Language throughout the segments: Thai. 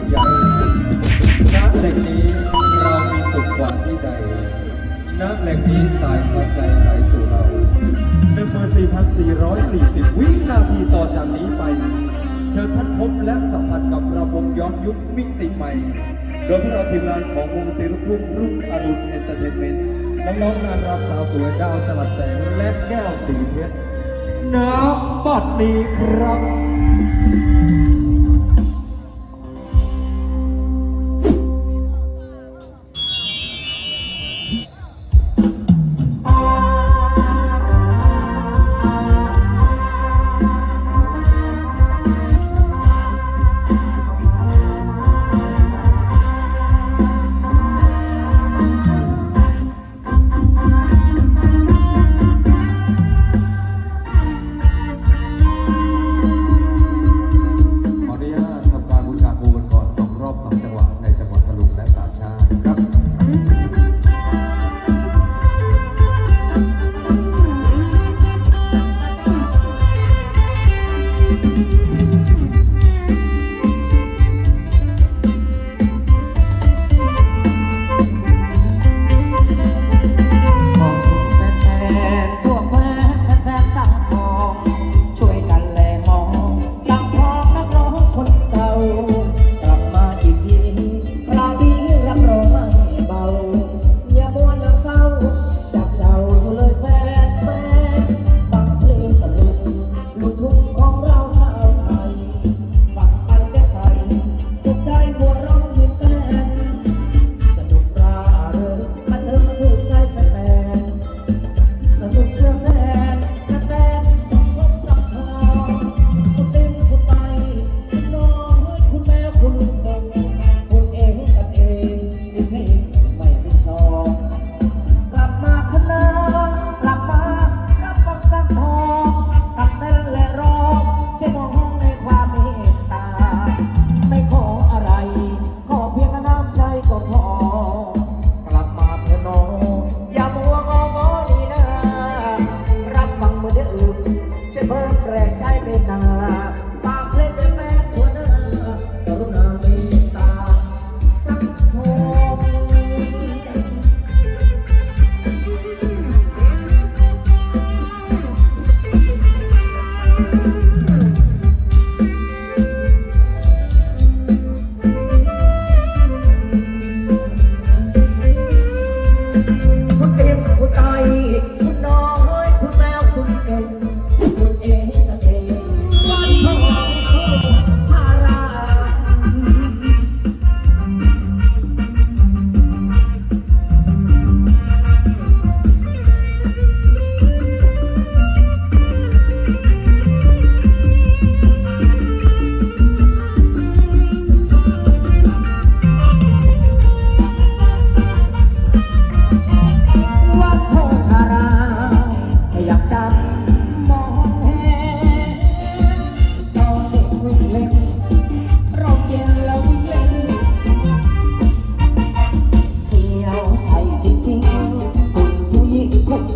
ยิ่งใหญ่ณแหล่งนี้เรามีสุขกว่าที่ใดณแหล่งนี้สายพระใจไหลสู่เรา14,440วินาทีต่อจากนี้ไป เชิญท่านพบและสัมผัสกับระบบย้อนยุคมิติใหม่ โดยพวกเราทีมงานของวงดนตรีลูกทุ่งรุ่งอรุณเอนเตอร์เทนเมนต์น้องๆนางรำสาวสวยดาวจลัดแสงและแก้วสีเพชรณบัดนี้ครับ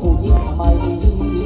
ผู้หญิงทำไม